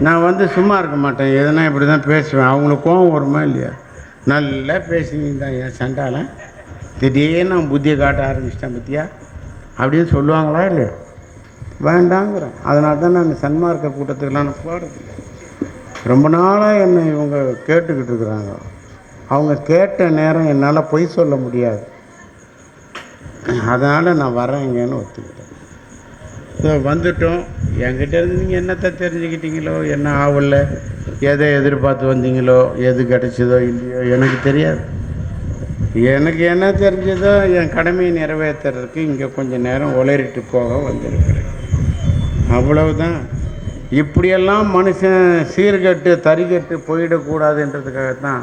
நான் வந்து சும்மா இருக்க மாட்டேன். எதுனா இப்படி தான் பேசுவேன். அவங்களுக்கு கோவம் வருமா இல்லையா? நல்லா பேசினீங்க தான் என் சண்டால திடீர்னு நான் புத்தியை காட்ட ஆரம்பிச்சிட்டேன் பத்தியா? அப்படின்னு சொல்லுவாங்களா இல்லையா? வேண்டாங்கிறேன். அதனால தான் நான் சன்மார்க்க கூட்டத்துக்கெல்லாம் நான் ரொம்ப நாளாக என்னை இவங்க கேட்டுக்கிட்டு இருக்கிறாங்க. அவங்க கேட்ட நேரம் என்னால் பொய் சொல்ல முடியாது. அதனால் நான் வரேங்கன்னு ஒத்துக்கிட்டேன் ஸோ வந்துட்டோம். என்கிட்ட இருந்து நீங்கள் என்னத்தை தெரிஞ்சுக்கிட்டீங்களோ? என்ன ஆகல எதை எதிர்பார்த்து வந்தீங்களோ? எது கிடச்சிதோ இல்லையோ? எனக்கு தெரியாது. எனக்கு என்ன தெரிஞ்சதோ என் கடமையை நிறைவேற்றுறதுக்கு இங்கே கொஞ்சம் நேரம் உளறிட்டு போக வந்திருக்கிறேன். அவ்வளவுதான். இப்படியெல்லாம் மனுஷன் சீர்கட்டு தறிகட்டு போயிடக்கூடாதுன்றதுக்காகத்தான்.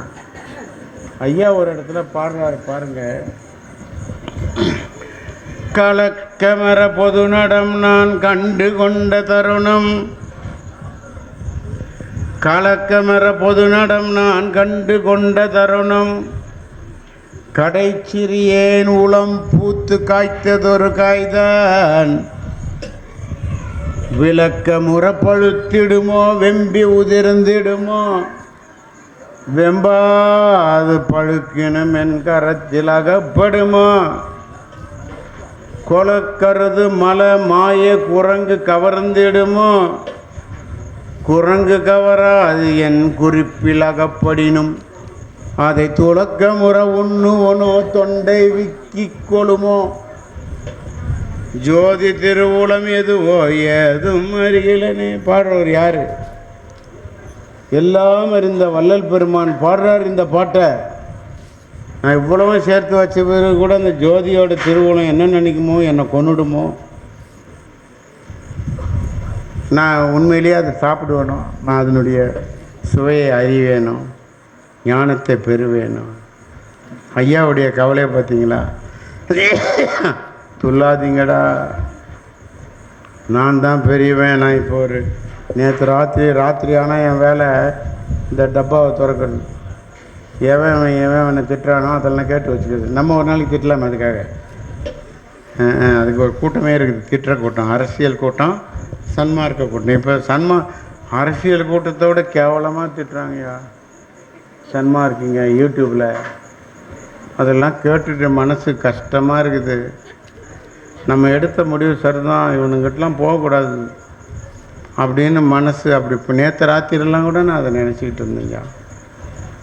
ஐயா ஒரு இடத்துல பாடுறாரு பாருங்கள் கலக்கமர பொது நடம் நான் கண்டு கொண்ட தருணம். கலக்கமர பொது நடம் நான் கண்டு கொண்ட தருணம். கடைச்சிறியேன் உளம் பூத்து காய்த்ததொரு காய்தான். விளக்க முறப்பழுத்திடுமோ வெம்பி உதிர்ந்திடுமோ? வெம்பாது பழுக்கினும் என் கரத்தில் அகப்படுமோ? கொலக்கருது மலை மாய குரங்கு கவர்ந்திடுமோ? குரங்கு கவராது என் குறிப்பில் அகப்படினும் அதை துளக்க முற உண்ணுவனோ தொண்டை விக்கி கொழுமோ ஜோதி திருவுளம் எதுவோ ஏதும் அறியலனே. பாடுறவர் யாரு? எல்லாம் அறிந்த வள்ளல் பெருமான் பாடுறார் இந்த பாட்டை. நான் இவ்வளவும் சேர்த்து வச்ச பிறகு கூட அந்த ஜோதியோட திருவுளம் என்ன நினைக்குமோ என்னை கொன்னுடுமோ? நான் உண்மையிலேயே அதை சாப்பிடுவேணும் நான் அதனுடைய சுவையை அறிவேணும் ஞானத்தை பெறுவேணும் ஐயாவுடைய கவலையை பார்த்தீங்களா? துல்லாதீங்கடா நான் தான் பெரியவன் நான் இப்போ ஒரு நேற்று ராத்திரி ராத்திரி ஆனால் என் வேலை இந்த டப்பாவை திறக்கிறது எவன் அவன் எவன் அவனை திட்டுறானோ அதெல்லாம் கேட்டு வச்சுக்கிறது. நம்ம ஒரு நாளைக்கு திட்டலாம் அதுக்காக. அதுக்கு ஒரு கூட்டமே இருக்குது. திட்டுற கூட்டம் அரசியல் கூட்டம் சன்மார்க்க கூட்டம். இப்போ சன்மா அரசியல் கூட்டத்தோட கேவலமாக திட்டுறாங்கய்யா. சன்மார்க்குங்க யூடியூப்பில் அதெல்லாம் கேட்டுட்டு மனசு கஷ்டமாக இருக்குது. நம்ம எடுத்த முடிவு சரிதான் இவனுங்கிட்டலாம் போகக்கூடாது. அப்படின்னு மனசு அப்படி இப்போ நேற்று ராத்திரிலாம் கூட நான் அதை நினச்சிக்கிட்டு இருந்தேங்க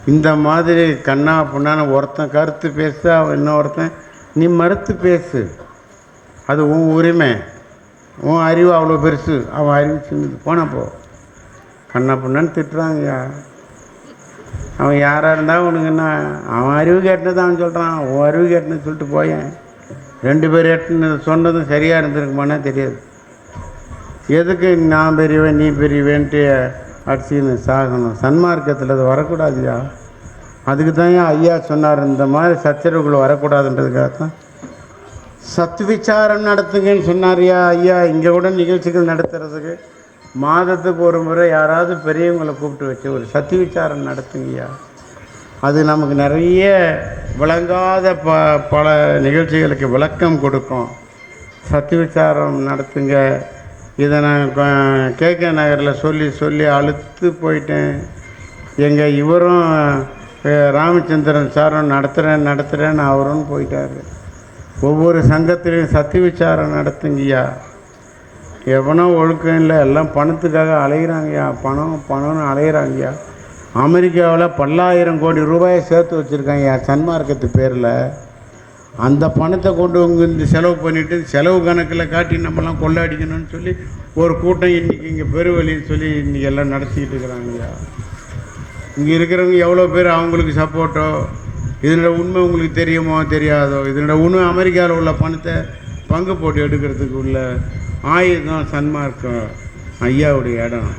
இந்த மாதிரி கண்ணா புண்ணான ஒருத்தன் கருத்து பேசு அவன் இன்னொருத்தன் நீ மறுத்து பேசு. அது உன் உரிமை. உன் அறிவு அவ்வளோ பெருசு. அவன் அறிவு சின்னது. போனப்போ கண்ணா புண்ணான்னு திட்டுறாங்கய்யா. அவன் யாராக இருந்தால் உனக்கு என்ன? அவன் அறிவு கேட்டது அவன் சொல்கிறான் உன் அறிவு கேட்டுன்னு சொல்லிட்டு போயேன். ரெண்டு பேர் எட்டுன்னு சொன்னதும் சரியாக இருந்திருக்குமானே தெரியாது. எதுக்கு நான் பெரியவன் நீ பெரியவேன்ட்டு அடிச்சுன்னு சாகணும். சன்மார்க்கத்தில் அது வரக்கூடாதுயா? அதுக்கு தான் ஐயா சொன்னார் இந்த மாதிரி சச்சரவுகள் வரக்கூடாதுன்றதுக்காக தான் சத்து விசாரம் நடத்துங்கன்னு சொன்னார்யா ஐயா? இங்கே கூட நிகழ்ச்சிகள் நடத்துறதுக்கு மாதத்துக்கு ஒரு முறை யாராவது பெரியவங்களை கூப்பிட்டு வச்சு ஒரு சத்து விசாரம் நடத்துங்கய்யா. அது நமக்கு நிறைய விளங்காத ப பல நிகழ்ச்சிகளுக்கு விளக்கம் கொடுக்கும். சத்து விசாரம் நடத்துங்க. இதை நான் கே கே நகரில் சொல்லி சொல்லி அழுத்து போயிட்டேன். எங்கள் இவரும் ராமச்சந்திரன் சாரும் நடத்துகிறேன் நடத்துகிறேன்னு அவரும் போயிட்டார். ஒவ்வொரு சங்கத்திலையும் சத்தி விசாரம் நடத்துங்கய்யா. எவனோ ஒழுக்கம் இல்லை எல்லாம் பணத்துக்காக அலைகிறாங்கய்யா பணம் பணம்னு அலைகிறாங்கய்யா அமெரிக்காவில் பல்லாயிரம் கோடி ரூபாயை சேர்த்து வச்சுருக்காங்கய்யா சன்மார்க்கத்து பேரில். அந்த பணத்தை கொண்டு உங்க இந்த செலவு பண்ணிவிட்டு செலவு கணக்கில் காட்டி நம்மலாம் கொள்ளாடிக்கணும்னு சொல்லி ஒரு கூட்டம் இன்றைக்கி இங்கே பெருவழின்னு சொல்லி இன்றைக்கி எல்லாம் நடத்திக்கிட்டு இருக்கிறாங்கய்யா இங்கே இருக்கிறவங்க எவ்வளோ பேர் அவங்களுக்கு சப்போர்ட்டோ இதனோட உண்மை உங்களுக்கு தெரியுமோ தெரியாதோ இதனோட உண்மை அமெரிக்காவில் உள்ள பணத்தை பங்கு போட்டு எடுக்கிறதுக்கு உள்ள ஆயுதம் சன்மார்க்கம் ஐயாவுடைய இடம்.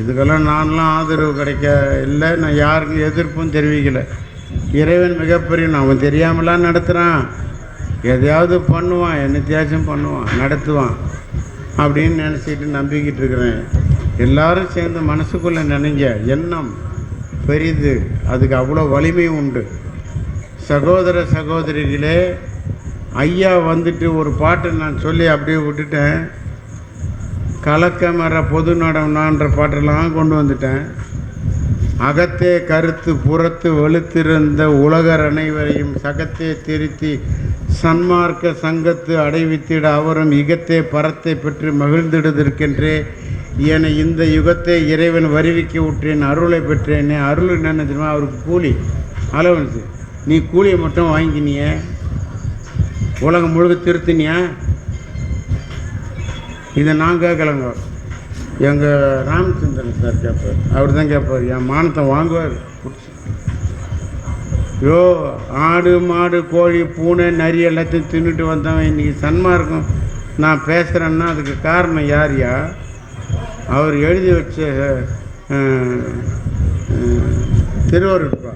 இதுக்கெல்லாம் நான்லாம் ஆதரவு கிடைக்க இல்லை. நான் யாருக்கும் எதிர்ப்பும் தெரிவிக்கலை. இறைவன் மிகப்பெரிய அவன் தெரியாமலாம் நடத்துகிறான் எதையாவது பண்ணுவான் என்னத்தையாச்சும் பண்ணுவான் நடத்துவான் அப்படின்னு நினச்சிக்கிட்டு நம்பிக்கிட்டு இருக்கிறேன். எல்லாரும் சேர்ந்து மனசுக்குள்ளே நினைங்க எண்ணம் பெரிது அதுக்கு அவ்வளோ வலிமை உண்டு. சகோதர சகோதரிகளே ஐயா வந்துட்டு ஒரு பாட்டை நான் சொல்லி அப்படியே விட்டுட்டேன். கலக்கமர பொது நடனான்ற பாட்டெல்லாம் கொண்டு வந்துட்டேன். அகத்தே கருத்து புறத்து வெளுத்திருந்த உலகர் அனைவரையும் சகத்தே திருத்தி சன்மார்க்க சங்கத்து அடைவித்திட அவரும் இகத்தே பரத்தை பெற்று மகிழ்ந்திடுதற்கென்றே என இந்த யுகத்தை இறைவன் வருவிக்க விட்டேன் அருளை பெற்றேனே. அருள் என்னென்ன தெரியுமா? அவருக்கு கூலி. அலவன்ஸு நீ கூலியை மட்டும் வாங்கிக்கினிய. உலகம் முழுக்க திருத்தினியா. இதை நான் கேட்கலங்க. எங்கள் ராமச்சந்திரன் சார் கேட்பார் அவர் தான் கேட்பார் என் மானத்தை வாங்குவார். புடிச்சு. யோ ஆடு மாடு கோழி பூனை நரி எல்லாத்தையும் தின்னுட்டு வந்தவன் இன்னைக்கு சன்மார்க்கம். நான் பேசுகிறேன்னா அதுக்கு காரணம் யார்யா அவர் எழுதி வச்ச திருவருட்பா.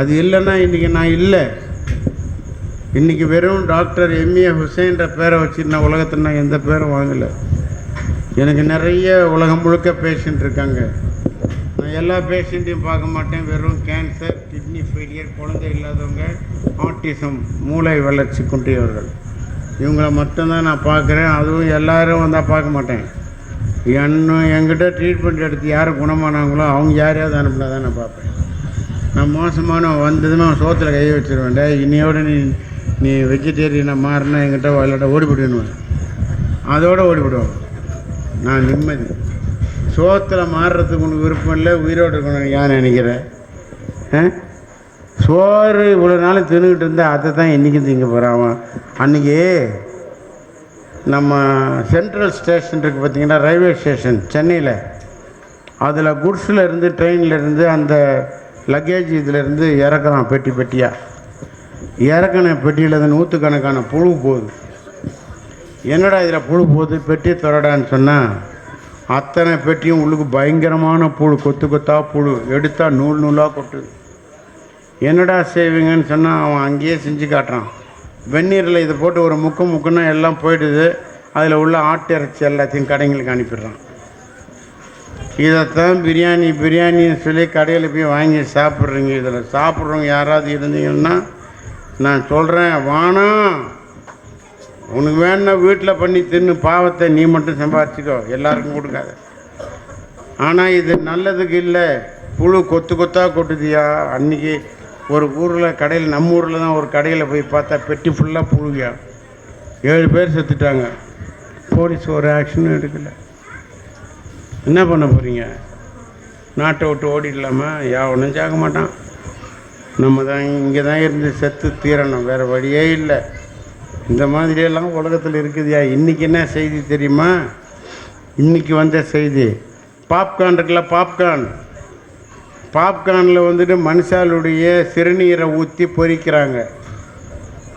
அது இல்லைன்னா இன்றைக்கி நான் இல்லை. இன்றைக்கி வெறும் டாக்டர் எம்ஏ ஹுசைன்ற பேரை வச்சு நான் உலகத்தில் நான் எந்த பேரும் வாங்கலை. எனக்கு நிறைய உலகம் முழுக்க பேஷண்ட் இருக்காங்க. நான் எல்லா பேஷண்ட்டையும் பார்க்க மாட்டேன். வெறும் கேன்சர் கிட்னி ஃபெயிலியர் குழந்தை இல்லாதவங்க ஆட்டிசம் மூளை வளர்ச்சி குன்றியவர்கள் இவங்களை மட்டும்தான் நான் பார்க்குறேன். அதுவும் எல்லோரும் வந்தால் பார்க்க மாட்டேன். என்ன என்கிட்ட ட்ரீட்மெண்ட் எடுத்து யார் குணமானாங்களோ அவங்க யாரையாவது அனுப்புனா தான் நான் பார்ப்பேன். நான் மோசமான வந்ததுமே அவன் சோத்தில் கை வச்சிருவேன். இன்னையோட நீ நீ வெஜிடேரியனை மாறினா என்கிட்ட விளையாட ஓடிவிடுவேன் அதோடு ஓடிவிடுவோம் நான் நிம்மதி. சோத்தில் மாறுறதுக்கு உனக்கு விருப்பம் இல்லை உயிரோடு இருக்கணும்னு யார் நினைக்கிறேன் ஆ? சோறு இவ்வளோ நாளும் தின்னுக்கிட்டு இருந்தால் அதை தான் என்றைக்கும் திங்க போகிறான் அவன். அன்றைக்கி நம்ம சென்ட்ரல் ஸ்டேஷன் இருக்குது பார்த்திங்கன்னா ரயில்வே ஸ்டேஷன் சென்னையில். அதில் குட்ஸில் இருந்து ட்ரெயினில் இருந்து அந்த லக்கேஜ் இதிலேருந்து இறக்குறான் பெட்டி பெட்டியாக இறக்கின பெட்டியில் தான் நூற்றுக்கணக்கான புழு போகுது. என்னடா இதில் புழு போகுது? பெட்டி தொடடான்னு சொன்னால் அத்தனை பெட்டியும் உள்ளுக்கு பயங்கரமான புழு கொத்து கொத்தாக புழு எடுத்தால் நூல் நூலாக கொட்டுது. என்னடா செய்வீங்கன்னு சொன்னால் அவன் அங்கேயே செஞ்சு காட்டுறான். வெந்நீரில் இதை போட்டு ஒரு முக்கு முக்குன்னா எல்லாம் போயிடுது. அதில் உள்ள ஆட்டு இறைச்சி எல்லாத்தையும் கடைங்களுக்கு அனுப்பிடுறான். இதைத்தான் பிரியாணி பிரியாணின்னு சொல்லி கடையில் போய் வாங்கி சாப்பிட்றீங்க. இதில் சாப்பிட்றவங்க யாராவது இருந்தீங்கன்னா நான் சொல்கிறேன் வானா உனக்கு வேணும்னா வீட்டில் பண்ணி தின்னு பாவத்தை நீ மட்டும் சம்பாதிச்சிக்கோ. எல்லாருக்கும் கொடுக்காத. ஆனால் இது நல்லதுக்கு இல்லை. புழு கொத்து கொத்தாக கொட்டுதியா? அன்றைக்கி ஒரு ஊரில் கடையில் நம்ம ஊரில் தான் ஒரு கடையில் போய் பார்த்தா பெட்டி ஃபுல்லாக புழுகியா? ஏழு பேர் செத்துட்டாங்க. போலீஸ் ஒரு ஆக்ஷனும் எடுக்கலை. என்ன பண்ண போகிறீங்க நாட்டை விட்டு ஓடிடலாமா? யாவனும் சாக மாட்டான். நம்ம தான் இங்கே தான் இருந்து செத்து தீரணும். வேறு வழியே இல்லை. இந்த மாதிரியெல்லாம் உலகத்தில் இருக்குதுயா? இன்றைக்கி என்ன செய்தி தெரியுமா? இன்றைக்கி வந்த செய்தி. பாப்கார்ன் இருக்குல்ல பாப்கார்ன் பாப்கார்னில் வந்துட்டு மனுஷாளுடைய சிறுநீரை ஊற்றி பொறிக்கிறாங்க.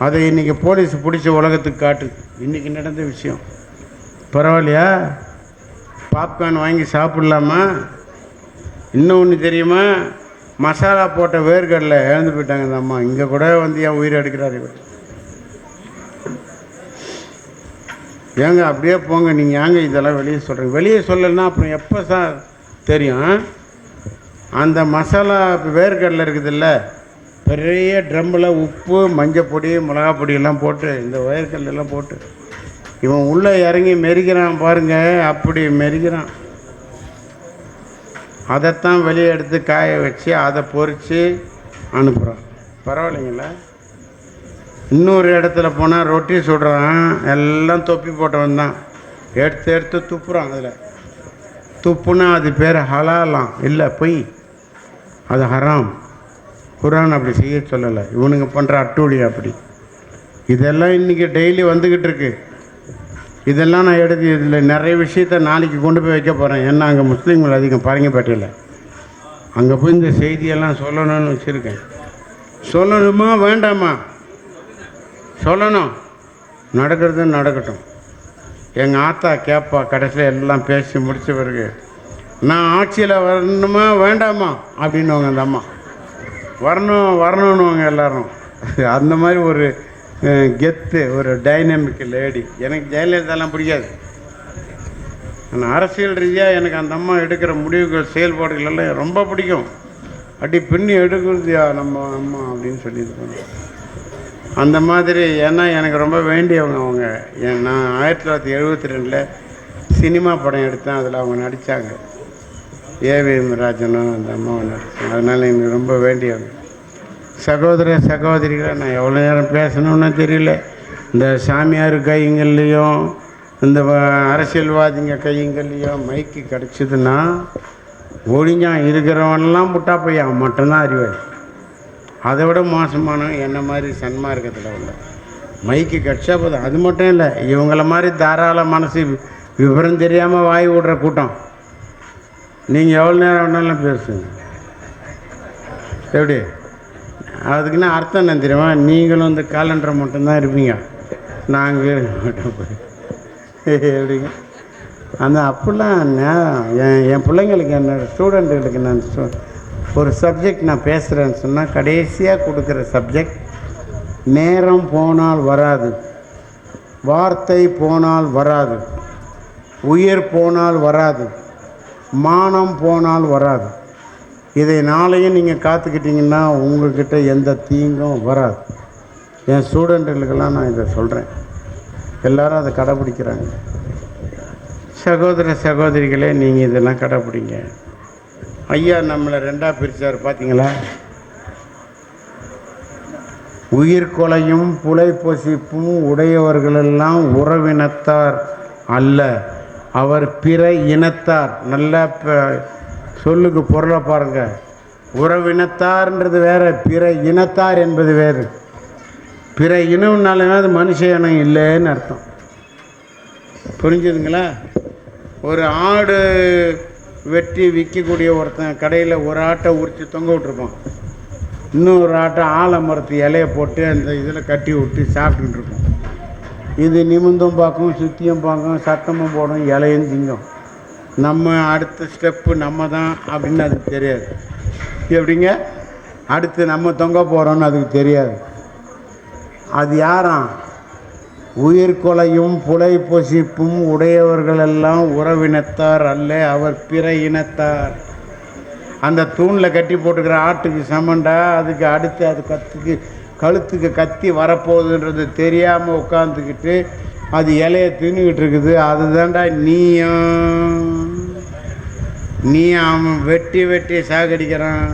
அதை இன்றைக்கி போலீஸ் பிடிச்ச உலகத்துக்கு காட்டுது இன்றைக்கி நடந்த விஷயம். பரவாயில்லையா? பாப்கார்ன் வாங்கி சாப்பிட்லாமா? இன்னொன்று தெரியுமா? மசாலா போட்ட வேர்கடலை இழந்து போயிட்டாங்க இந்த அம்மா. இங்கே கூட வந்து என் உயிர் எடுக்கிறாரு இவர். ஏங்க அப்படியே போங்க. நீங்கள் ஏங்க இதெல்லாம் வெளியே சொல்கிறீங்க வெளியே சொல்லலைன்னா அப்புறம் எப்போ சார் தெரியும்? அந்த மசாலா வேர்க்கடலை இருக்குதுல்ல பெரிய ட்ரம்மில் உப்பு மஞ்சப்பொடி மிளகா பொடியெல்லாம் போட்டு இந்த வேர்க்கடலெல்லாம் போட்டு இவன் உள்ளே இறங்கி மெரிக்கிறான் பாருங்க. அப்படி மெரிக்கிறான். அதைத்தான் வெளியே எடுத்து காய வச்சு அதை பொறித்து அனுப்புகிறான் பரவாயில்லைங்களா? இன்னொரு இடத்துல போனால் ரொட்டி சுடுறான். எல்லாம் தொப்பி போட்டவன் தான். எடுத்து எடுத்து துப்புறான் அதில். துப்புனா அது பேர் ஹலாலாம். இல்லை பொய். அது ஹராம். குரான் அப்படி செய்ய சொல்லலை. இவனுங்க பண்ணுற அட்டூழி அப்படி. இதெல்லாம் இன்றைக்கி டெய்லி வந்துக்கிட்டு இருக்கு. இதெல்லாம் நான் எடுத்து இதில் நிறைய விஷயத்த நாளைக்கு கொண்டு போய் வைக்க போகிறேன் ஏன்னா அங்கே முஸ்லீம்கள் அதிகம். பரங்கிப்பேட்டையில் அங்கே போய் இந்த செய்தியெல்லாம் சொல்லணும்னு வச்சுருக்கேன். சொல்லணுமா வேண்டாமா? சொல்லணும். நடக்கிறது நடக்கட்டும். எங்கள் ஆத்தா கேட்பா கடைசியில் எல்லாம் பேசி முடித்த பிறகு நான் ஆட்சியில் வரணுமா வேண்டாமா? அப்படின்னுவாங்க அந்த அம்மா. வரணும் வரணுன்னுவாங்க எல்லோரும். அந்த மாதிரி ஒரு கெத்து ஒரு டைனமிக் லேடி எனக்கு ஜெயலலிதாலாம் பிடிக்காது. ஆனால் அரசியல் ரீதியாக எனக்கு அந்த அம்மா எடுக்கிற முடிவுகள் செயல்பாடுகள் எல்லாம் ரொம்ப பிடிக்கும். அடி பின்னி எடுக்கிறதுயா நம்ம அம்மா அப்படின்னு சொல்லியிருக்கோம் அந்த மாதிரி ஏன்னா எனக்கு ரொம்ப வேண்டியவங்க அவங்க. நான் ஆயிரத்தி தொள்ளாயிரத்தி எழுபத்தி ரெண்டில் சினிமா படம் எடுத்தேன் அதில் அவங்க நடித்தாங்க ஏவிஎம் ராஜனும் அந்த அம்மாவும் நடித்தாங்க அதனால் எனக்கு ரொம்ப வேண்டியவங்க. சகோதர சகோதரிகளை நான் எவ்வளோ நேரம் பேசணும்னு தெரியல. இந்த சாமியார் கைங்கள்லேயும் இந்த அரசியல்வாதிங்க கைங்கள்லேயும் மைக்கு கிடச்சிதுன்னா ஒழிஞ்சான் இருக்கிறவன்லாம் முட்டா பையன். மட்டும்தான் அறிவாய் அதை விட மோசமானவன் என்ன மாதிரி சன்மார்க்கத்தில் உள்ள? மைக்கு கிடச்சா போதும். அது மட்டும் இல்லை இவங்கள மாதிரி தாராள மனசு விவரம் தெரியாமல் வாய் விடுற கூட்டம். நீங்கள் எவ்வளோ நேரம் வேணாலும் பேசுங்க. எப்படி? அதுக்குன்னா அர்த்தம் என்ன தெரியுமா? நீங்களும் இந்த காலண்டரை மட்டும்தான் இருப்பீங்க. நாங்கள் மட்டும் போய். எப்படிங்க அந்த அப்படிலாம் என் என் பிள்ளைங்களுக்கு என்னோட ஸ்டூடெண்ட்டுகளுக்கு நான் சொ- ஒரு சப்ஜெக்ட் நான் பேசுகிறேன்னு சொன்னால் கடைசியாக கொடுக்குற சப்ஜெக்ட் நேரம் போனால் வராது. வார்த்தை போனால் வராது. உயிர் போனால் வராது. மானம் போனால் வராது. இதை நாளையும் நீங்கள் காத்துக்கிட்டிங்கன்னா உங்கள்கிட்ட எந்த தீங்கும் வராது. என் ஸ்டூடெண்ட்டுகளுக்கெல்லாம் நான் இதை சொல்கிறேன் எல்லாரும் அதை கடைப்பிடிக்கிறாங்க. சகோதர சகோதரிகளே நீங்கள் இதெல்லாம் கடைப்பிடிங்க. ஐயா நம்மளை ரெண்டாக பிரித்தார் பார்த்தீங்களா உயிர் கொலையும் புலை பொசிப்பும் உடையவர்களெல்லாம் உறவினத்தார் அல்ல அவர் பிற இனத்தார். நல்ல சொல்லுக்கு பொருளை பாருங்கள் உறவினத்தார்ன்றது வேறு பிற இனத்தார் என்பது வேறு. பிற இனம்னாலுமே அது மனுஷ இனம் இல்லைன்னு அர்த்தம். புரிஞ்சுதுங்களா? ஒரு ஆடு வெட்டி விற்கக்கூடிய ஒருத்தன் கடையில் ஒரு ஆட்டை உரித்து தொங்க விட்டுருப்பான். இன்னொரு ஆட்டை ஆலமரத்து இலைய போட்டு அந்த இதில் கட்டி விட்டு சாப்பிட்டுட்டு இது நிமிந்தும் பார்க்கும் சுத்தியும் பார்க்கும் சத்தமும் போடும் இலையும் திங்கும் நம்ம அடுத்த ஸ்டெப்பு நம்ம தான் அப்படின்னு அதுக்கு தெரியாது. எப்படிங்க? அடுத்து நம்ம தொங்க போகிறோன்னு அதுக்கு தெரியாது. அது யாராம்? உயிர்கொலையும் புலை பொசிப்பும் உடையவர்களெல்லாம் உறவினத்தார் அல்ல அவர் பிற இனத்தார். அந்த தூணில் கட்டி போட்டுக்கிற ஆட்டுக்கு சமண்டா அதுக்கு அடுத்து அது கத்துக்கு கழுத்துக்கு கத்தி வரப்போகுதுன்றது தெரியாமல் உட்காந்துக்கிட்டு அது இலையை தின்னுக்கிட்டு இருக்குது. அதுதான்டா நீயும். நீ அவன் வெட்டி வெட்டி சாகடிக்கிறான்.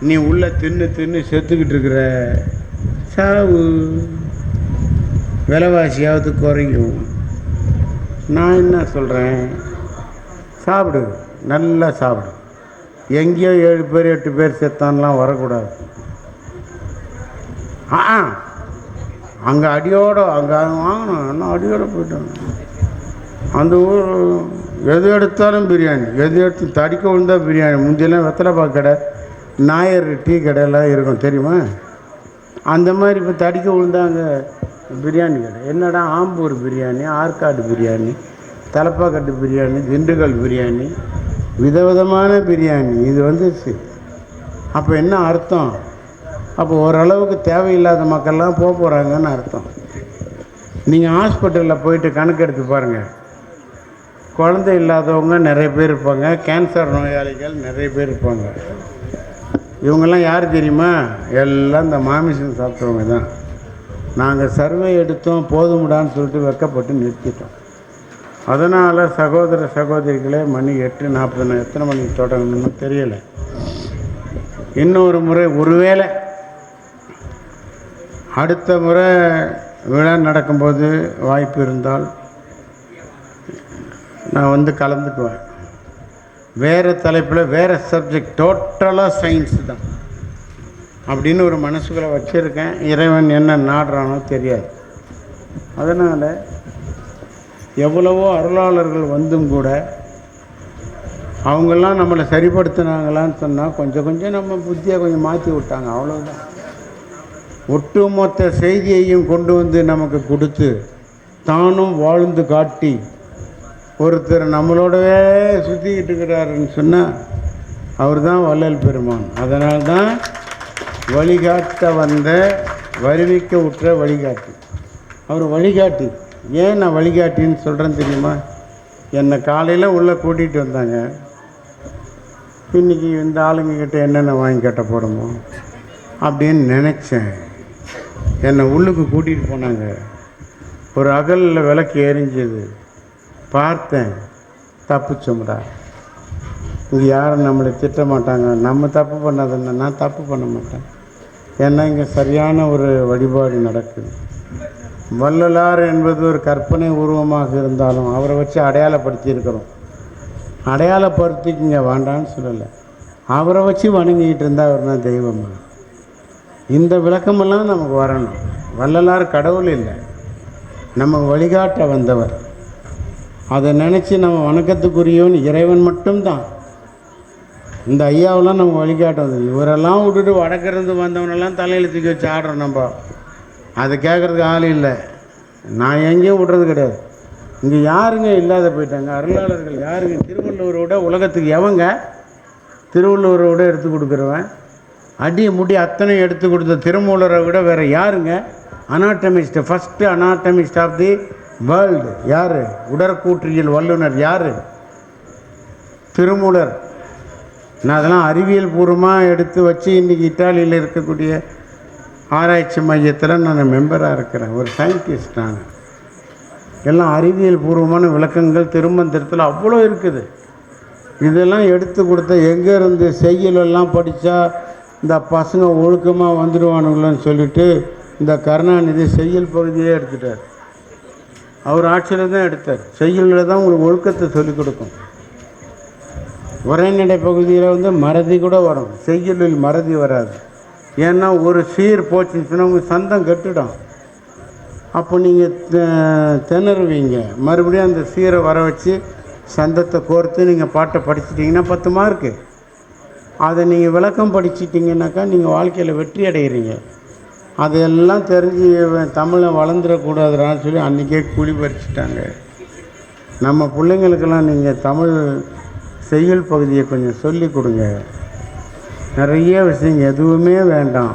நீ உள்ளே தின்னு தின்னு செத்துக்கிட்டு இருக்கிற. சாவு. விலைவாசியாவது குறையும். நான் என்ன சொல்கிறேன் சாப்பிடு. நல்லா சாப்பிடு. எங்கேயோ ஏழு பேர் எட்டு பேர் செத்தான்லாம் வரக்கூடாது. ஆ அங்கே அடியோட அங்கே வாங்கணும். இன்னும் அடியோட போயிட்டாங்க. அந்த ஊர் எது எடுத்தாலும் பிரியாணி. எது எடுத்து தடிக்க விழுந்தால் பிரியாணி. முந்தியெல்லாம் வெத்தலைப்பா கடை நாயர் டீ கடையெல்லாம் இருக்கும் தெரியுமா? அந்த மாதிரி இப்போ தடிக்க விழுந்தாங்க. பிரியாணி கடை. என்னடா ஆம்பூர் பிரியாணி ஆற்காடு பிரியாணி தலப்பாக்கட்டு பிரியாணி திண்டுக்கல் பிரியாணி விதவிதமான பிரியாணி. இது வந்துச்சு அப்போ என்ன அர்த்தம்? அப்போ ஓரளவுக்கு தேவையில்லாத மக்கள்லாம் போக போகிறாங்கன்னு அர்த்தம். நீங்கள் ஹாஸ்பிட்டலில் போயிட்டு கணக்கெடுத்து பாருங்கள் குழந்தை இல்லாதவங்க நிறைய பேர் இருப்பாங்க. கேன்சர் நோயாளிகள் நிறைய பேர் இருப்பாங்க. இவங்கெல்லாம் யார் தெரியுமா? எல்லாம் இந்த மாமிசம் சாப்பிட்டவங்க தான். நாங்கள் சர்வே எடுத்தோம் போதுமுடான்னு சொல்லிட்டு வெக்கப்பட்டு நிறுத்திட்டோம். அதனால் சகோதர சகோதரிகளே மணி எட்டு நாற்பது எத்தனை மணிக்கு தொடங்கணும்னு தெரியலை. இன்னொரு முறை ஒருவேளை அடுத்த முறை விழா நடக்கும்போது வாய்ப்பு இருந்தால் நான் வந்து கலந்துக்குவேன். வேறு தலைப்பில் வேறு சப்ஜெக்ட் டோட்டலாக சயின்ஸ் தான். அப்படின்னு ஒரு மனசுக்குள்ளே வச்சுருக்கேன். இறைவன் என்ன நாடுறானோ தெரியாது. அதனால் எவ்வளவோ அருளாளர்கள் வந்தும் கூட அவங்கெல்லாம் நம்மளை சரிப்படுத்தினாங்களான்னு சொன்னால் கொஞ்சம் கொஞ்சம் நம்ம புத்தியை கொஞ்சம் மாற்றி விட்டாங்க. அவ்வளோதான் ஒட்டுமொத்த செய்தியையும் கொண்டு வந்து நமக்கு கொடுத்து தானும் வாழ்ந்து காட்டி ஒருத்தர் நம்மளோடவே சுற்றிக்கிட்டு இருக்கிறாருன்னு சொன்னால் அவர் தான் வள்ளல் பெருமான். அதனால்தான் வழிகாட்ட வந்த வருவிக்க உற்ற வழிகாட்டி. அவர் வழிகாட்டி. ஏன் நான் வழிகாட்டின்னு சொல்கிறேன் தெரியுமா? என்னை காலையில் உள்ளே கூட்டிகிட்டு வந்தாங்க. இன்றைக்கி இந்த ஆளுங்கக்கிட்ட என்னென்ன வாங்கி கட்ட போகிறோமோ அப்படின்னு நினச்சேன். என்னை உள்ளுக்கு கூட்டிகிட்டு போனாங்க. ஒரு அகலில் விளக்கு எரிஞ்சது. பார்த்தேன். தப்புச்சோம்டா இங்கே யாரும் நம்மளை திட்ட மாட்டாங்க. நம்ம தப்பு பண்ணாதுன்னா நான் தப்பு பண்ண மாட்டேன். ஏன்னா இங்கே சரியான ஒரு வழிபாடு நடக்குது. வள்ளலார் என்பது ஒரு கற்பனை உருவமாக இருந்தாலும் அவரை வச்சு அடையாளப்படுத்தி இருக்கிறோம். அடையாளப்படுத்திக்கிங்க வேண்டான்னு சொல்லலை. அவரை வச்சு வணங்கிக்கிட்டு இருந்தால் அவர் தான் தெய்வமாக இந்த விளக்கமெல்லாம் நமக்கு வரணும். வள்ளலார் கடவுள் இல்லை. நமக்கு வழிகாட்ட வந்தவர். அதை நினச்சி நம்ம வணக்கத்துக்குரியவன் இறைவன் மட்டும்தான். இந்த ஐயாவெல்லாம் நம்ம வழிகாட்டது இவரெல்லாம் விட்டுட்டு வடக்கிருந்து வந்தவனெல்லாம் தலையில் தூக்கி வச்சு ஆடுறோம் நம்ம. அதை கேட்குறதுக்கு ஆள் இல்லை. நான் எங்கேயும் விட்றது கிடையாது. இங்கே யாருங்க இல்லாத போயிட்டாங்க? அருளாளர்கள் யாருங்க? திருவள்ளுவரை விட உலகத்துக்கு எவங்க? திருவள்ளுவரை விட எடுத்து கொடுக்குறவன். அடியை முடி அத்தனை எடுத்து கொடுத்த திருமூலரை விட வேறு யாருங்க? Anatomist first anatomist of the world யார்? உடற்கூற்றியல் வல்லுனர் யார்? திருமூலர். நான் அதெல்லாம் அறிவியல் பூர்வமாக எடுத்து வச்சு இன்றைக்கி இத்தாலியில் இருக்கக்கூடிய ஆராய்ச்சி மையத்தில் நான் மெம்பராக இருக்கிறேன். ஒரு சயின்டிஸ்ட் நான். எல்லாம் அறிவியல் பூர்வமான விளக்கங்கள் திருமந்திரத்தில் அவ்வளோ இருக்குது. இதெல்லாம் எடுத்து கொடுத்த எங்கேருந்து செய்யலெல்லாம் படித்தா இந்த பசங்க ஒழுக்கமாக வந்துடுவானுங்களன்னு சொல்லிட்டு இந்த கருணாநிதி செய்யல் பகுதியே எடுத்துட்டார். அவர் ஆட்சியில் தான் எடுத்தார். செய்யலில் தான் உங்களுக்கு ஒழுக்கத்தை சொல்லிக் கொடுக்கும். உரைநடை பகுதியில் வந்து மறதி கூட வரும். செய்யலில் மறதி வராது. ஏன்னா ஒரு சீர் போச்சுன்னு உங்கள் சந்தம் கெட்டுடும். அப்போ நீங்கள் திணறுவீங்க. மறுபடியும் அந்த சீரை வர வச்சு சந்தத்தை கோர்த்து நீங்கள் பாட்டை படிச்சிட்டிங்கன்னா பத்து மார்க்கு. அதை நீங்கள் விளக்கம் படிச்சிட்டிங்கனாக்கா நீங்கள் வாழ்க்கையில் வெற்றி அடைகிறீங்க அதையெல்லாம் தெரிஞ்சு தமிழை வளர்ந்துடக்கூடாதுடான்னு சொல்லி அன்றைக்கே குழி பறிச்சிட்டாங்க. நம்ம பிள்ளைங்களுக்கெல்லாம் நீங்கள் தமிழ் செய்யுள் பகுதியை கொஞ்சம் சொல்லி கொடுங்க. நிறைய விஷயம் எதுவுமே வேண்டாம்.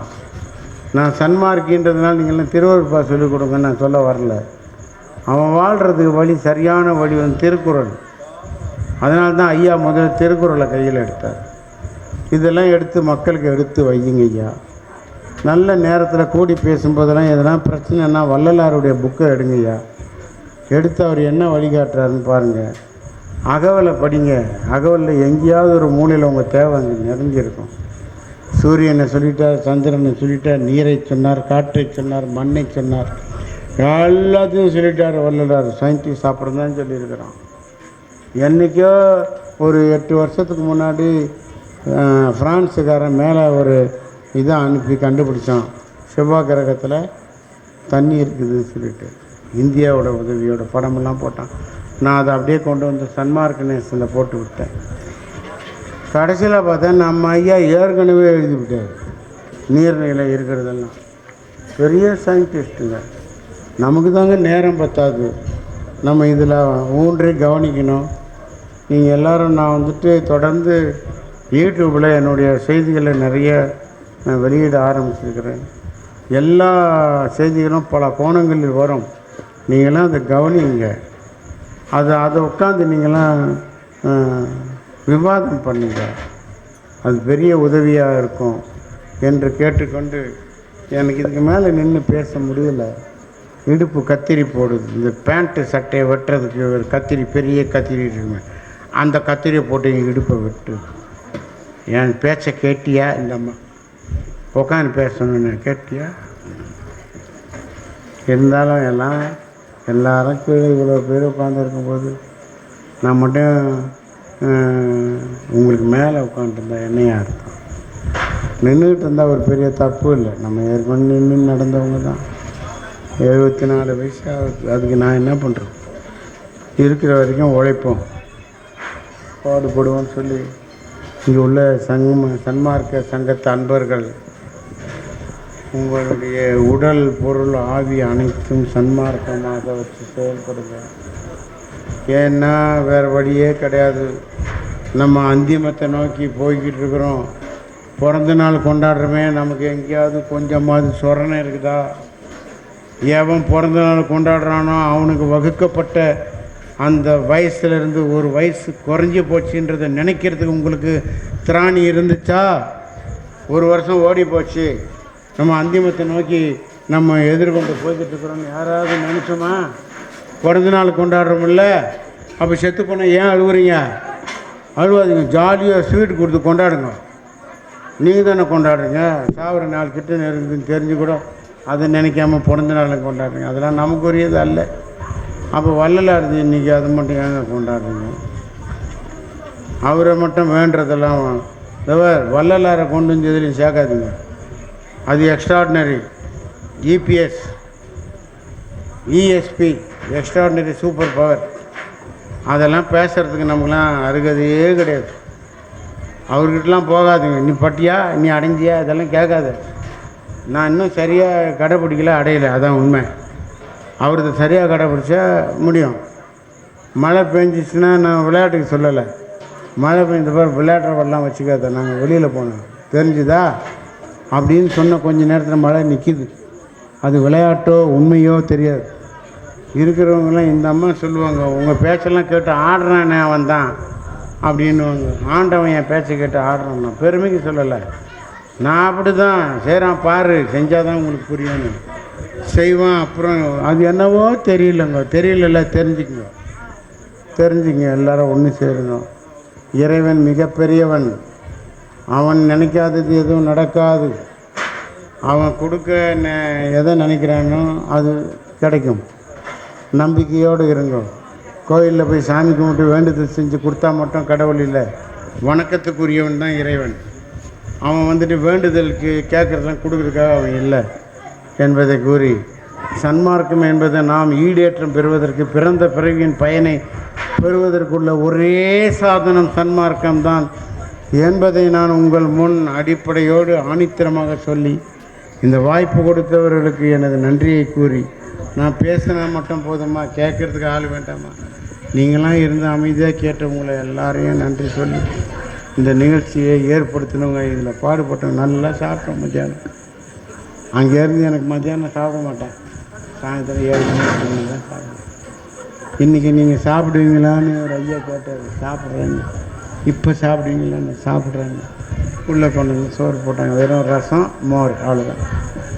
நான் சன்மார்க்கின்றதுனால நீங்கள்லாம் திருவருப்பா சொல்லிக் கொடுங்கன்னு நான் சொல்ல வரல. அவன் வாழ்கிறதுக்கு வழி சரியான வழி வந்து திருக்குறள். அதனால தான் ஐயா முதல்ல திருக்குறளை கையில் எடுத்தார். இதெல்லாம் எடுத்து மக்களுக்கு எடுத்து வையுங்க ஐயா. நல்ல நேரத்தில் கூடி பேசும்போதெல்லாம் எதனா பிரச்சனைன்னா வள்ளலாருடைய புக்கை எடுங்க ஐயா. எடுத்து அவர் என்ன வழிகாட்டுறாருன்னு பாருங்கள் அகவலை படிங்க. அகவலில் எங்கேயாவது ஒரு மூலையில் உங்கள் தேவை அங்கே நிறைஞ்சிருக்கும். சூரியனை சொல்லிட்டார் சந்திரனை சொல்லிட்டார் நீரை சொன்னார் காற்றை சொன்னார் மண்ணை சொன்னார். எல்லாத்தையும் சொல்லிட்டார் வல்லலார் சயின்டிஸ்ட் அப்புறம் தான் சொல்லியிருக்கிறான். என்றைக்கோ ஒரு எட்டு வருஷத்துக்கு முன்னாடி ஃப்ரான்ஸுக்காரன் மேலே ஒரு இதை அனுப்பி கண்டுபிடிச்சான். செவ்வாய் கிரகத்தில் தண்ணி இருக்குதுன்னு சொல்லிட்டு. இந்தியாவோட உதவியோட படமெல்லாம் போட்டான். நான் அதை அப்படியே கொண்டு வந்து சன்மார்க் நேசனில் போட்டு விட்டேன். கடைசியில் பார்த்தா நம்ம ஐயா ஏற்கனவே எழுதிவிட்டார். நீர்நிலை இருக்கிறதெல்லாம். பெரிய சயின்டிஸ்ட்டுங்க நமக்கு தாங்க நேரம் பத்தாது. நம்ம இதில் ஊன்றே கவனிக்கணும். நீங்கள் எல்லாரும் நான் வந்துட்டு தொடர்ந்து யூடியூப்பில் என்னுடைய செய்திகளை நிறைய நான் வெளியிட ஆரம்பிச்சிருக்கிறேன். எல்லா செய்திகளும் பல கோணங்களில் வரும். நீங்களாம் அதை கவனிங்க. அதை அதை உட்காந்து நீங்களாம் விவாதம் பண்ணுங்க. அது பெரிய உதவியாக இருக்கும் என்று கேட்டுக்கொண்டு எனக்கு இதுக்கு மேலே நின்று பேச முடியல. இடுப்பு கத்திரி போடுது. இந்த பேண்ட்டு சட்டையை வெட்டுறதுக்கு ஒரு கத்திரி பெரிய கத்திரி இருக்குமே அந்த கத்திரியை போட்டு எங்கள் இடுப்பை வெட்டு. என் பேச்சை கேட்டியா? இந்த அம்மா. உட்காந்து பேசணும்னு கேட்டியா? இருந்தாலும் எல்லாம் எல்லாரும் கீழே இவ்வளோ பேர் உட்காந்துருக்கும்போது நான் மட்டும் உங்களுக்கு மேலே உட்காந்துருந்தா என்னையா அர்த்தம்? நின்றுக்கிட்டு இருந்தால் ஒரு பெரிய தப்பு இல்லை. நம்ம ஏற்கனவே நின்று நடந்தவங்க தான். எழுபத்தி நாலு வயசு அதுக்கு நான் என்ன பண்ணுறேன் இருக்கிற வரைக்கும் உழைப்போம். பாடுபடுவோம்னு சொல்லி இங்கே உள்ள சங்கம் சன்மார்க்க சங்கத்து அன்பர்கள் உங்களுடைய உடல் பொருள் ஆவி அனைத்தும் சன்மார்க்கமாக வச்சு செயல்படுங்க. ஏன்னா வேறு வழியே கிடையாது. நம்ம அந்திமத்தை நோக்கி போய்கிட்டு இருக்கிறோம். பிறந்த நாள் கொண்டாடுறோமே நமக்கு எங்கேயாவது கொஞ்சமாவது சொரணை இருக்குதா? எவன் பிறந்த நாள் கொண்டாடுறானோ அவனுக்கு வகுக்கப்பட்ட அந்த வயசுலேருந்து ஒரு வயசு குறைஞ்சி போச்சுன்றதை நினைக்கிறதுக்கு உங்களுக்கு திராணி இருந்துச்சா? ஒரு வருஷம் ஓடி போச்சு நம்ம அந்திமத்தை நோக்கி நம்ம எதிர்கொண்டு போய்கிட்டு இருக்கிறோம்னு யாராவது நினச்சோமா? பிறந்த நாள் கொண்டாடுறோமில்ல அப்போ செத்து போனால் ஏன் அழுகுறீங்க அழுவாதீங்க. ஜாலியாக ஸ்வீட் கொடுத்து கொண்டாடுங்க. நீங்கள் தானே கொண்டாடுறீங்க. சாவர நாள் கிட்ட நெருங்குதுன்னு தெரிஞ்சு கூட அதை நினைக்காம பிறந்த நாளில் கொண்டாடுறீங்க. அதெல்லாம் நமக்குரியது அல்ல. அப்போ வள்ளலார் இன்றைக்கி அதை மட்டும் ஏங்க கொண்டாடுறீங்க? அவரை மட்டும் வேண்டதெல்லாம் தவிர வள்ளலாரை கொண்டு வந்து எதுலையும் சேர்க்காதீங்க. அது extraordinary EPS ESP extraordinary super power அதெல்லாம் பேசுகிறதுக்கு நமக்குலாம் அருகதையே கிடையாது. அவர்கிட்டலாம் போகாதுங்க. நீ பட்டியா? நீ அடைஞ்சியா? இதெல்லாம் கேட்காத. நான் இன்னும் சரியாக கடைப்பிடிக்கல அடையலை. அதான் உண்மை. அவரது சரியாக கடைப்பிடிச்சா முடியும். மழை பெஞ்சிச்சுன்னா நான் விளையாட்டுக்கு சொல்லலை. மழை பெஞ்ச பிறகு விளையாடுறவெல்லாம் வச்சுக்காத. நாங்கள் வெளியில் போனோம் தெரிஞ்சுதா? அப்படின்னு சொன்ன கொஞ்ச நேரத்தில் மழை நிற்கிது அது விளையாட்டோ உண்மையோ தெரியாது. இருக்கிறவங்களாம் இந்த அம்மா சொல்லுவாங்க உங்கள் பேச்செல்லாம் கேட்டு ஆடுறானே அவன் தான் அப்படின்னுவாங்க. ஆண்டவன் என் பேச்சை கேட்டு ஆடுறான். நான் பெருமைக்கு சொல்லலை. நான் அப்படி தான் செய்கிறான் பாரு செஞ்சால் தான் உங்களுக்கு புரியணும் செய்வான் அப்புறம் அது என்னவோ தெரியலங்க. தெரியலல்ல தெரிஞ்சுக்கங்க. தெரிஞ்சுங்க எல்லாரும் ஒன்று சேருங்க இறைவன் மிகப்பெரியவன். அவன் நினைக்காதது எதுவும் நடக்காது. அவன் கொடுக்க நெ- எதை நினைக்கிறானோ அது கிடைக்கும். நம்பிக்கையோடு இருங்க. கோயிலில் போய் சாமி கும்பிட்டு வேண்டுதல் செஞ்சு கொடுத்தா மட்டும் கடவுள் இல்லை. வணக்கத்துக்குரியவன் தான் இறைவன். அவன் வந்துட்டு வேண்டுதலுக்கு கேட்குறதெல்லாம் கொடுக்குறதுக்காக அவன் இல்லை என்பதை கூறி சன்மார்க்கம் என்பதை நாம் ஈடேற்றம் பெறுவதற்கு பிறந்த பிறவியின் பயனை பெறுவதற்குள்ள ஒரே சாதனம் சன்மார்க்கம்தான். என்பதை நான் உங்கள் முன் அடிப்படையோடு ஆணித்தரமாக சொல்லி இந்த வாய்ப்பு கொடுத்தவர்களுக்கு எனது நன்றியை கூறி நான் பேசினா மட்டும் போதுமா கேட்கறதுக்கு ஆள் வேண்டாமா நீங்களாம் இருந்து அமைதியாக கேட்டவங்களை எல்லாரையும் நன்றி சொல்லி இந்த நிகழ்ச்சியை ஏற்படுத்தினவங்க இதில் பாடுபட்டவங்க நல்லா சாப்பிட்டோம் மத்தியானம். அங்கேருந்து எனக்கு மத்தியானம் சாப்பிட மாட்டேன். சாயந்தரம் ஏழு தான் சாப்பிடுவேன். இன்றைக்கி நீங்கள் சாப்பிடுவீங்களான்னு ஒரு ஐயா கேட்டார் சாப்பிட்றேன்னு. இப்போ சாப்பிடுவீங்களான்னு சாப்பிட்றாங்க? உள்ளே கொண்டு வந்து சோறு போட்டாங்க. வெறும் ரசம் மோர் அவ்வளோதான்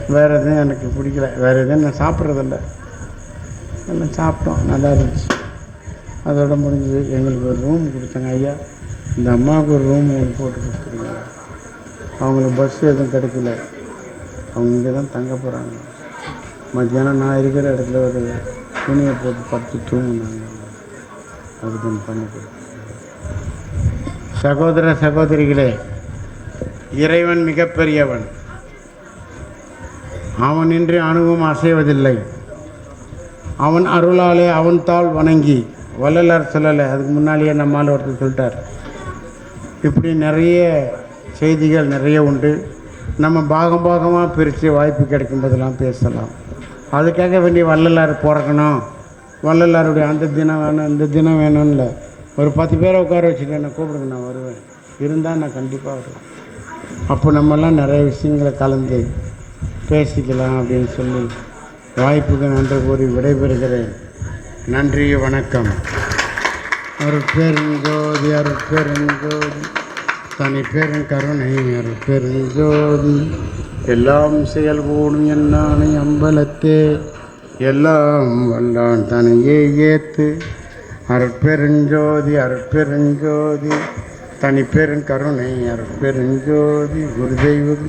வேறு எதுவும் எனக்கு பிடிக்கல. வேறு எதுவும் நான் சாப்பிட்றதில்ல. எல்லாம் சாப்பிட்டோம். நல்லா இருந்துச்சு. அதோட முடிஞ்சது எங்களுக்கு ஒரு ரூம் கொடுத்தாங்க ஐயா. இந்த அம்மாவுக்கு ஒரு ரூம் ஒன்று போட்டு கொடுத்துருங்க. அவங்களுக்கு பஸ் எதுவும் கிடைக்கல. அவங்க இங்கே தான் தங்க போகிறாங்க மத்தியானம் நான் இருக்கிற இடத்துல ஒரு துணியை போட்டு படுத்து தூங்குனாங்க. அதுக்கு ஒன்று பண்ணி கொடுத்தேன். சகோதர சகோதரிகளே இறைவன் மிகப்பெரியவன். அவனின்றி அணுவும் அசைவதில்லை. அவன் அருளாலே அவன் தாள் வணங்கி வள்ளலார் சொல்லலை. அதுக்கு முன்னாலேயே நம்மால் ஒருத்தர் சொல்லிட்டார். இப்படி நிறைய செய்திகள் நிறைய உண்டு. நம்ம பாகம் பாகமாக பிரித்து வாய்ப்பு கிடைக்கும் போதெல்லாம் பேசலாம். அதுக்காக வேண்டிய வள்ளலார் பிறக்கணும் வள்ளலாருடைய அந்த தினம் வேணும் இந்த தினம் வேணும்னு இல்லை ஒரு பத்து பேரை உட்கார வச்சுட்டு என்னை கூப்பிடுங்க நான் வருவேன். இருந்தால் நான் கண்டிப்பாக வருவேன். அப்போ நம்மெல்லாம் நிறைய விஷயங்களை கலந்து பேசிக்கலாம் அப்படின்னு சொல்லி வாய்ப்புக்கு நன்றி கூறி விடைபெறுகிறேன். நன்றி வணக்கம். அருட்பெருஞ்சோதி அருட்பெருஞ்சோதி தனி பெருங்கருணை அருட்பெருஞ்சோதி. எல்லாம் செயல் கூடும் என்னானை அம்பலத்தே எல்லாம் வந்தான் தனியே ஏத்து. அருட்பெருஞ்சோதி அருட்பெருஞ்சோதி தனிப்பெருங்கருணை அருட்பெருஞ்சோதி குருதெய்வம்.